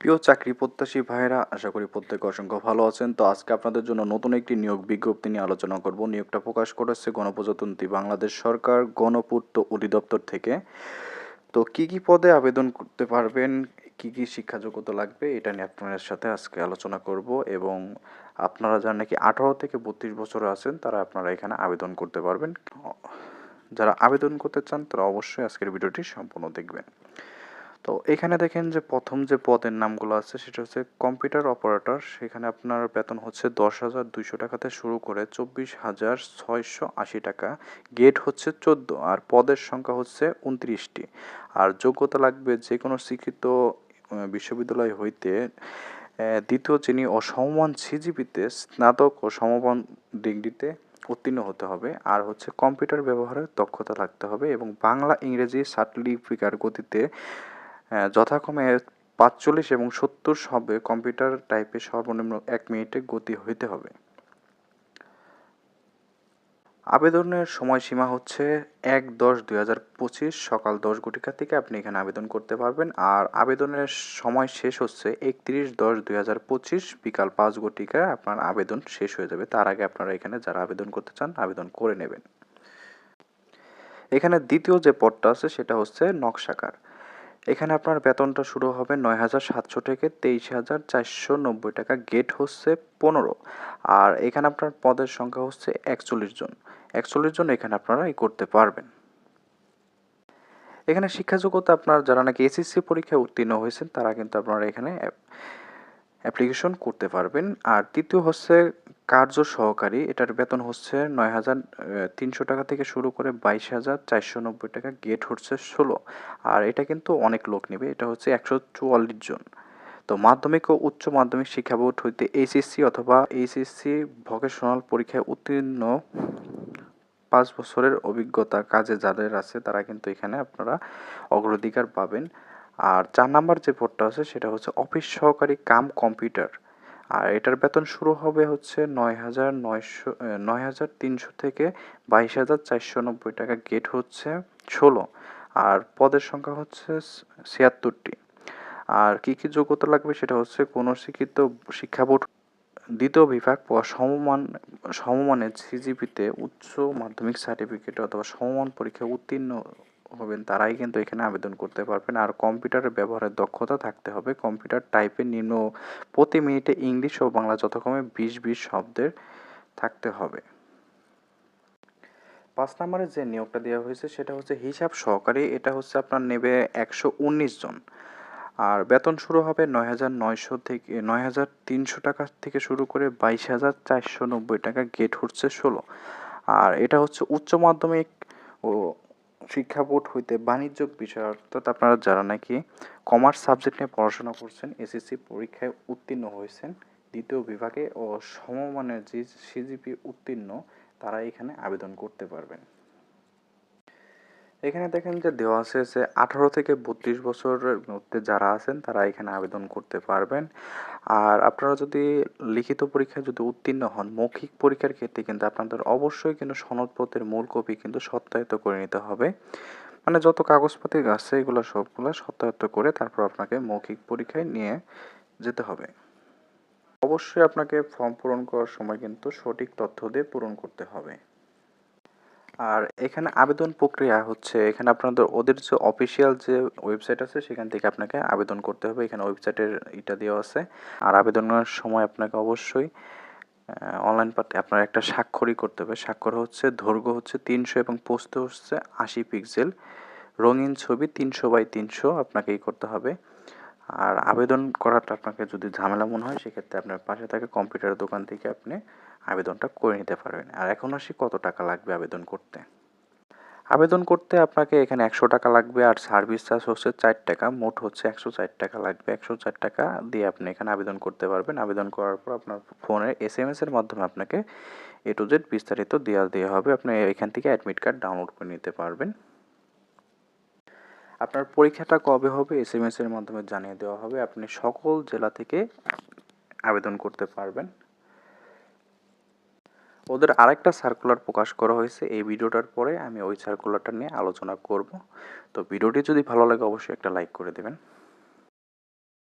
প্রিয় চাকরি প্রত্যাশী ভাইরা আশা করি প্রত্যেকে অসংখ্য ভালো আছেন। তো আজকে আপনাদের জন্য নতুন একটি নিয়োগ বিজ্ঞপ্তি নিয়ে আলোচনা করব। নিয়োগটা প্রকাশ করেছে গণপ্রজাতন্ত্রী বাংলাদেশ সরকার গণপূর্ত অধিদপ্তর থেকে। তো কি কি পদে আবেদন করতে পারবেন? কি কি শিক্ষা যোগ্যতা লাগবে? এটা নিয়ে আপনাদের সাথে আজকে আলোচনা করব এবং আপনারা যারা নাকি আঠারো থেকে বত্রিশ বছরে আছেন, তারা আপনারা এখানে আবেদন করতে পারবেন। যারা আবেদন করতে চান, তারা অবশ্যই আজকের ভিডিওটি সম্পূর্ণ দেখবেন। তো এখানে দেখেন যে প্রথম যে পদের নামগুলো আছে, সেটা হচ্ছে কম্পিউটার অপারেটর। সেখানে আপনার বেতন হচ্ছে দশ হাজার দুইশো টাকাতে শুরু করে চব্বিশ হাজার ছয়শো আশি টাকা। গেট হচ্ছে চোদ্দ, আর পদের সংখ্যা হচ্ছে উনত্রিশটি। আর যোগ্যতা লাগবে যে কোনো শিক্ষিত বিশ্ববিদ্যালয় হইতে দ্বিতীয় শ্রেণি ও সমমান সিজিপিতে স্নাতক ও সমমান ডিগ্রিতে উত্তীর্ণ হতে হবে। আর হচ্ছে কম্পিউটার ব্যবহারের দক্ষতা থাকতে হবে এবং বাংলা, ইংরেজি সার্টিফিকার গতিতে যথাক্রমে পাঁচচল্লিশ এবং সত্তর শব্দে কম্পিউটার টাইপে সর্বনিম্ন এক মিনিটে গতি হইতে হবে। আবেদনের সময়সীমা হচ্ছে এক দশ দুই হাজার পঁচিশ। সকাল দশ ঘটিকা থেকে আপনি এখানে আবেদন করতে পারবেন। আর আবেদনের সময় শেষ হচ্ছে একত্রিশ দশ দুই হাজার পঁচিশ। বিকাল পাঁচ ঘটিকায় আপনার আবেদন শেষ হয়ে যাবে। তার আগে আপনারা এখানে যারা আবেদন করতে চান, আবেদন করে নেবেন। এখানে দ্বিতীয় যে পদটা আছে, সেটা হচ্ছে নকশাকার। এখানে আপনার বেতনটা শুরু হবে নয় হাজার সাতশো থেকে তেইশ হাজার চারশো নব্বই টাকা। গেট হচ্ছে পনেরো। আর এখানে আপনার পদের সংখ্যা হচ্ছে একচল্লিশ জন। একচল্লিশ জন এখানে আপনারা করতে পারবেন। এখানে শিক্ষা যোগ্যতা আপনার যারা নাকি এসএসসি পরীক্ষায় উত্তীর্ণ হয়েছেন, তারা কিন্তু আপনারা এখানে অ্যাপ্লিকেশন করতে পারবেন। আর তৃতীয় হচ্ছে কার্য সহকারী, এটার বেতন হচ্ছে নয় হাজার তিনশো টাকা থেকে শুরু করে বাইশ হাজার চারশো নব্বই টাকা গেট হচ্ছে ষোলো। আর এটা কিন্তু অনেক লোক নেবে, এটা হচ্ছে একশো চুয়াল্লিশ জন। তো মাধ্যমিক ও উচ্চ মাধ্যমিক শিক্ষা বোর্ড হইতে এইচএসসি অথবা এইচএসসি ভোকেশনাল পরীক্ষায় উত্তীর্ণ পাঁচ বছরের অভিজ্ঞতা কাজে যাদের আছে, তারা কিন্তু এখানে আপনারা অগ্রাধিকার পাবেন। আর চার নাম্বার যে পদটা আছে, সেটা হচ্ছে অফিস সহকারী কাম কম্পিউটার। আর এটার বেতন শুরু হবে হচ্ছে নয় হাজার নয়শো নয় হাজার তিনশো থেকে বাইশ হাজার চারশো নব্বই টাকা। গেট হচ্ছে ষোলো, আর পদের সংখ্যা হচ্ছে ছিয়াত্তরটি। আর কী কী যোগ্যতা লাগবে সেটা হচ্ছে কোনো শিক্ষিত শিক্ষা বোর্ড, দ্বিতীয় বিভাগ সমমান, সমমানের সিজিপিতে উচ্চ মাধ্যমিক সার্টিফিকেট অথবা সমমান পরীক্ষায় উত্তীর্ণ হবেন, তারাই কিন্তু এখানে আবেদন করতে পারবেন। আর কম্পিউটারের ব্যবহারের দক্ষতা থাকতে হবে। কম্পিউটার টাইপের নিম্ন প্রতি মিনিটে ইংলিশ ও বাংলা যথাক্রমে বিশ বিশ শব্দের থাকতে হবে। পাঁচ নম্বরে যে নিয়োগটা দেওয়া হয়েছে, সেটা হচ্ছে হিসাব সহকারী। এটা হচ্ছে আপনার নেবে একশো উনিশ জন। আর বেতন শুরু হবে নয় হাজার নয়শো থেকে, নয় হাজার তিনশো টাকা থেকে শুরু করে বাইশ হাজার চারশো নব্বই টাকা। গেট হচ্ছে ষোলো। আর এটা হচ্ছে উচ্চ মাধ্যমিক ও শিক্ষা বোর্ড হইতে বাণিজ্য বিষয়, অর্থাৎ আপনারা যারা নাকি কমার্স সাবজেক্ট নিয়ে পড়াশোনা করছেন এসএসসি পরীক্ষায় উত্তীর্ণ হয়েছেন, দ্বিতীয় বিভাগে ও সমমানের যে সিজিপি উত্তীর্ণ, তারা এখানে আবেদন করতে পারবেন। এখানে দেখেন যে দেওয়া আছে যে আঠারো থেকে বত্রিশ বছরের মধ্যে যারা আছেন, তারা এখানে আবেদন করতে পারবেন। আর আপনারা যদি লিখিত পরীক্ষায় যদি উত্তীর্ণ হন, মৌখিক পরীক্ষার ক্ষেত্রে কিন্তু আপনাদের অবশ্যই কিন্তু সনদপত্রের মূল কপি কিন্তু সত্যায়িত করে নিতে হবে। মানে যত কাগজপাতি আছে, এগুলো সবগুলো সত্যায়িত করে তারপর আপনাকে মৌখিক পরীক্ষায় নিয়ে যেতে হবে। অবশ্যই আপনাকে ফর্ম পূরণ করার সময় কিন্তু সঠিক তথ্য দিয়ে পূরণ করতে হবে। আর এখানে আবেদন প্রক্রিয়া হচ্ছে, এখানে আপনাদের, ওদের যে অফিসিয়াল যে ওয়েবসাইট আছে, সেখান থেকে আপনাকে আবেদন করতে হবে। এখানে ওয়েবসাইটের এটা দেওয়া আছে। আর আবেদনের সময় আপনাকে অবশ্যই অনলাইন পাঠে আপনার একটা স্বাক্ষরই করতে হবে। স্বাক্ষর হচ্ছে দৈর্ঘ্য হচ্ছে তিনশো এবং পোস্ত হচ্ছে আশি পিক্সেল রঙিন ছবি তিনশো বাই তিনশো আপনাকে এই করতে হবে। আর আবেদন করাটা আপনাকে যদি ঝামেলা মনে হয়, সেক্ষেত্রে আপনার পাশে থাকা কম্পিউটার দোকান থেকে আপনি আবেদনটা করে নিতে পারবেন। আর এখন আসি কত টাকা লাগবে আবেদন করতে? আবেদন করতে আপনাকে এখানে একশো টাকা লাগবে আর সার্ভিস চার্জ হচ্ছে চার টাকা। মোট হচ্ছে একশো চার টাকা লাগবে। একশো চার টাকা দিয়ে আপনি এখানে আবেদন করতে পারবেন। আবেদন করার পর আপনার ফোনের এস এম এর মাধ্যমে আপনাকে এ টু জেড বিস্তারিত দেওয়া দেওয়া হবে। আপনি এখান থেকে অ্যাডমিট কার্ড ডাউনলোড করে নিতে পারবেন। আপনার পরীক্ষাটা কবে হবে? এস এম এর মাধ্যমে জানিয়ে দেওয়া হবে। আপনি সকল জেলা থেকে আবেদন করতে পারবেন। ওদের আরেকটা সার্কুলার প্রকাশ করা হয়েছে। এই ভিডিওটার পরে আমি ওই সার্কুলারটা নিয়ে আলোচনা করব। তো ভিডিওটি যদি ভালো লাগে, অবশ্যই একটা লাইক করে দেবেন।